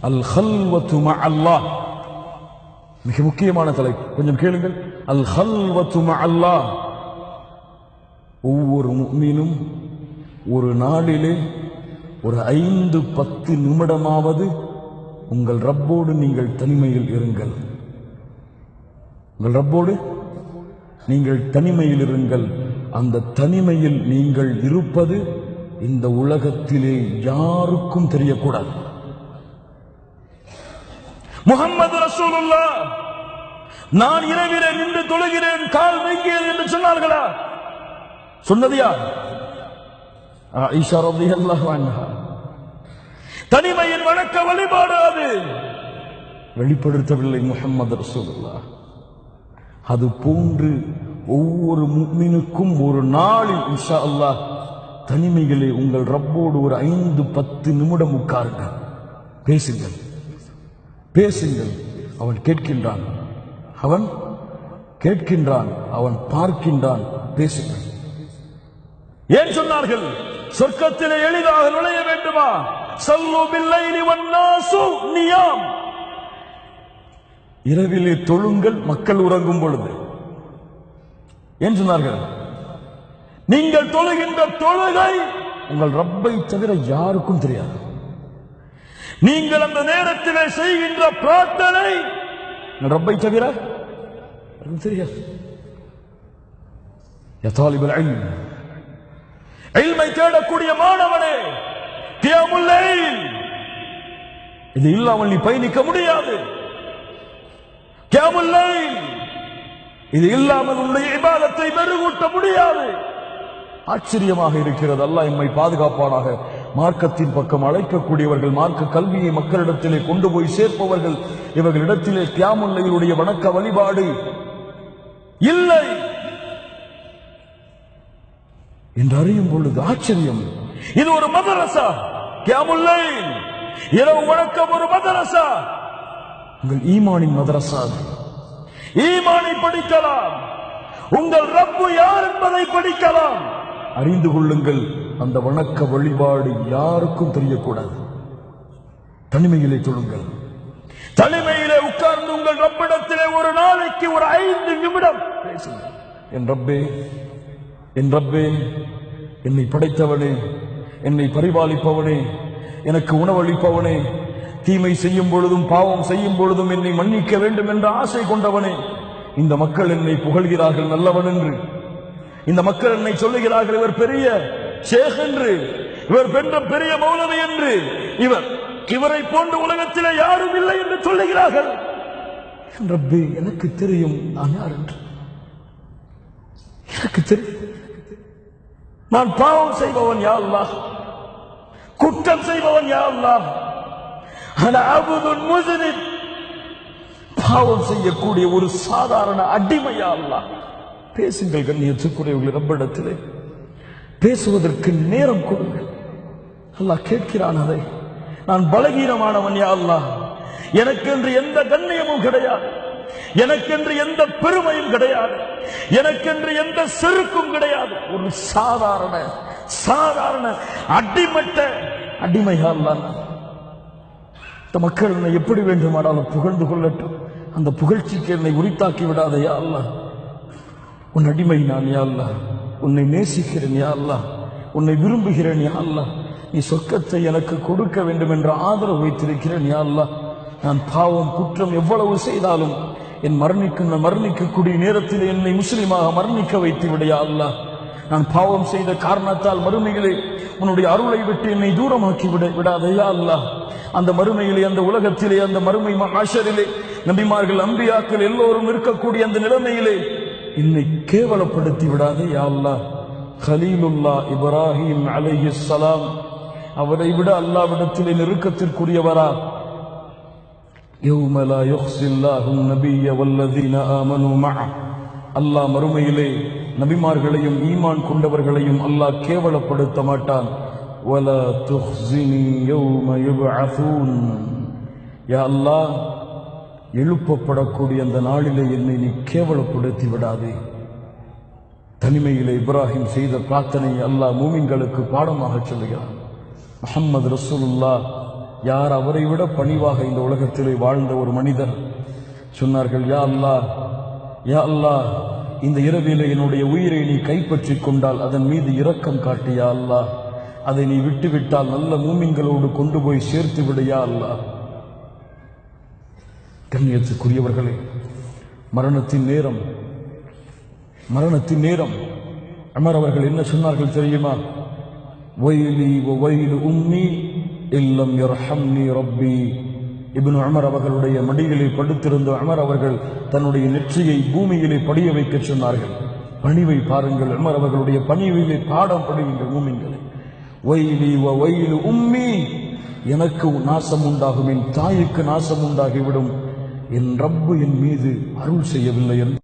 அல் ஹல்வத்து அல்லாஹ் மிக முக்கியமான தலைப்பு. கொஞ்சம் கேளுங்கள். அல் ஹல்வத்து அல்லாஹ் ஒவ்வொரு மீனும் ஒரு நாளிலே ஒரு ஐந்து பத்து நிமிடமாவது உங்கள் ரப்போடு நீங்கள் தனிமையில் இருங்கள். உங்கள் ரப்போடு நீங்கள் தனிமையில் இருங்கள். அந்த தனிமையில் நீங்கள் இருப்பது இந்த உலகத்திலே யாருக்கும் தெரியக்கூடாது. முகமது ரசூலுல்லா நான் இரவிலே நின்று தொழுகிறேன் கால் வைக்கிறேன் என்று சொன்னார்களா? சொன்னதியா ஈஷா ஆயிஷா தனிமையின் வணக்க வழிபாடாது வெளிப்படுத்தவில்லை முகமது ரசூலுல்லா. அது போன்று ஒவ்வொரு முக்மினுக்கும் ஒரு நாளில் இன்ஷா அல்லாஹ் தனிமைகளே உங்கள் ரப்போடு ஒரு ஐந்து பத்து நிமிடம் உட்காருங்கள். பேசுங்கள். பேசுங்கள். அவன் கேட்கின்றான். அவன் கேட்கின்றான். அவன் பார்க்கின்றான். பேசுங்கள். ஏன் சொன்னார்கள்? சொர்க்கத்திலே எளிதாக நுழைய வேண்டுமா? சல்லு நியாம். இரவிலே தொழுங்கள் மக்கள் உறங்கும் பொழுது. ஏன் சொன்னார்கள்? நீங்கள் தொழுகின்ற தொழுகை உங்கள் ரப்பை தவிர யாருக்கும் தெரியாது. நீங்கள் அந்த நேரத்திலே செய்கின்ற பிரார்த்தனை. ரப்பை தவிர? தெரியாது யா தேடக்கூடிய மாணவனே கியாமுல் இது இல்லாமல் நீ பயணிக்க முடியாது. கியாமுல் இது இல்லாமல் உன்னுடைய இபாதத்தை மெருகூட்ட முடியாது. ஆச்சரியமாக இருக்கிறது. அல்லாஹ் எம்மை பாதுகாப்பானாக மார்க்கத்தின் பக்கம் அழைக்கக்கூடியவர்கள் மார்க்க கல்வியை மக்களிடத்திலே கொண்டு போய் சேர்ப்பவர்கள் இவர்களிடத்திலே கியாமுல்லையுடைய வணக்க வழிபாடு இல்லை என்று அறியும் பொழுது ஆச்சரியம். இது ஒரு மதரசா? தியாமுல்லை இரவு வணக்கம் ஒரு மதரசா? உங்கள் ஈமானின் மதரசா ஈமானை படிக்கலாம். உங்கள் ரப்பு யார் என்பதை படிக்கலாம். அறிந்து கொள்ளுங்கள். அந்த வணக்க வழிபாடு யாருக்கும் தெரியக்கூடாது. தனிமையிலே தொழுங்கள் தனிமையிலே உட்கார்ந்து உங்கள் ரப்பிடத்திலே ஒரு நாளைக்கு ஒரு ஐந்து நிமிடம் பேசுங்கள். என் ரப்பே என் ரப்பே என்னை படைத்தவனே என்னை பரிபாலிப்பவனே எனக்கு உணவளிப்பவனே தீமை செய்யும் பொழுதும் பாவம் செய்யும் பொழுதும் என்னை மன்னிக்க வேண்டும் என்ற ஆசை கொண்டவனே இந்த மக்கள் என்னை புகழ்கிறார்கள் நல்லவன் என்று. இந்த மக்கள் என்னை சொல்லுகிறார்கள் இவர் பெரிய ஷேக் என்று இவர் பெற்ற பெரிய மௌலவி என்று இவர் இவரை போன்ற உலகத்தில் யாரும் இல்லை என்று சொல்லுகிறார்கள். ரப்பி எனக்கு தெரியும் நான் யார் என்று. எனக்கு தெரியும். நான் பாவம் செய்பவன் யா குற்றம் செய்பவன் யா அல்லாஹ். பாவம் செய்யக்கூடிய ஒரு சாதாரண அடிமையா அல்லாஹ். பேசுங்கள் கண்ணியத்துக்குரியவர்கள் ரப்பிடத்திலே பேசுவதற்கு நேரம் கொடுங்கள். அல்லாஹ் கேட்கிறான் அதை. நான் பலகீனமானவன் யா அல்லாஹ். எனக்கென்று எந்த கண்ணியமும் கிடையாது. எனக்கென்று எந்த பெருமையும் கிடையாது. எனக்கென்று எந்த செருக்கும் கிடையாது. ஒரு சாதாரண சாதாரண அடிமட்ட அடிமையா இந்த மக்கள் என்னை எப்படி வேண்டுமானாலும் புகழ்ந்து கொள்ளட்டும். அந்த புகழ்ச்சிக்கு என்னை உரித்தாக்கி விடாதே யா அல்லாஹ். உன் அடிமை நான் யா அல்லாஹ். உன்னை நேசிக்கிறேன் யா அல்லா உன்னை விரும்புகிறேன் யா அல்லா நீ சொர்க்கத்தை எனக்கு கொடுக்க வேண்டும் என்ற ஆதரவு வைத்திருக்கிறேன் யா அல்லா நான் பாவம் குற்றம் எவ்வளவு செய்தாலும் என் மரணிக்கும் மரணிக்கக்கூடிய நேரத்தில் என்னை முஸ்லீமாக மரணிக்க வைத்து விடையா அல்லா நான் பாவம் செய்த காரணத்தால் மறுமையிலே உன்னுடைய அருளை விட்டு என்னை தூரமாக்கி விட விடாதையா அல்லா அந்த மறுமையிலே அந்த உலகத்திலே அந்த மறுமை ஆஷரிலே நபிமார்கள் அம்பியாக்கள் எல்லோரும் இருக்கக்கூடிய அந்த நிலைமையிலே என்னை கேவலப்படுத்தி விடாதே யா அல்லாஹ் கலீலுல்லா இப்ராஹிம் அலைஹிஸ்ஸலாம் அவரை விட அல்லாவிடத்திலே நெருக்கத்திற்குரியவரா يوم لا يخزي الله النبي والذين آمنوا معه அல்லாஹ் மறுமையிலே நபிமார்களையும் ஈமான் கொண்டவர்களையும் அல்லாஹ் கேவலப்படுத்த மாட்டான் ولا تخزني يوم يبعثون யா அல்லாஹ் எழுப்பப்படக்கூடிய அந்த நாளிலே என்னை நீ கேவலப்படுத்தி விடாதே. தனிமையிலே இப்ராஹிம் செய்த பிரார்த்தனை அல்லாஹ் மூமின்களுக்கு பாடமாக சொல்லுகிறான். முஹம்மது ரசூலுல்லா யார் அவரை விட பணிவாக இந்த உலகத்திலே வாழ்ந்த ஒரு மனிதர்? சொன்னார்கள் யா அல்லாஹ் யா அல்லாஹ் இந்த இரவிலே என்னுடைய உயிரை நீ கைப்பற்றிக் கொண்டால் அதன் மீது இரக்கம் காட்டியா அல்லா அதை நீ விட்டுவிட்டால் நல்ல மூமின்களோடு கொண்டு போய் சேர்த்து விடையா அல்லா கண்ணியத்துக்குரியவர்களே மரணத்தின் நேரம் மரணத்தின் நேரம். அமர் அவர்கள் என்ன சொன்னார்கள் தெரியுமா? வயலி வயலு உம்மி இல்லம் யர்ஹம்னி ரப்பி. இபின் அமர் அவர்களுடைய மடிகளில் படுத்திருந்த அமர் அவர்கள் தன்னுடைய நெற்றியை பூமியிலே படிய வைக்க சொன்னார்கள். பணிவை பாருங்கள் அமர் அவர்களுடைய பணிவிலே பாடம் படியுங்கள் மூமின்களை. வயலி வயலு உம்மி எனக்கு நாசம் உண்டாகும் என் தாய்க்கு நாசம் உண்டாகிவிடும் என் ரப்பு என் மீது அருள் செய்யவில்லை என்று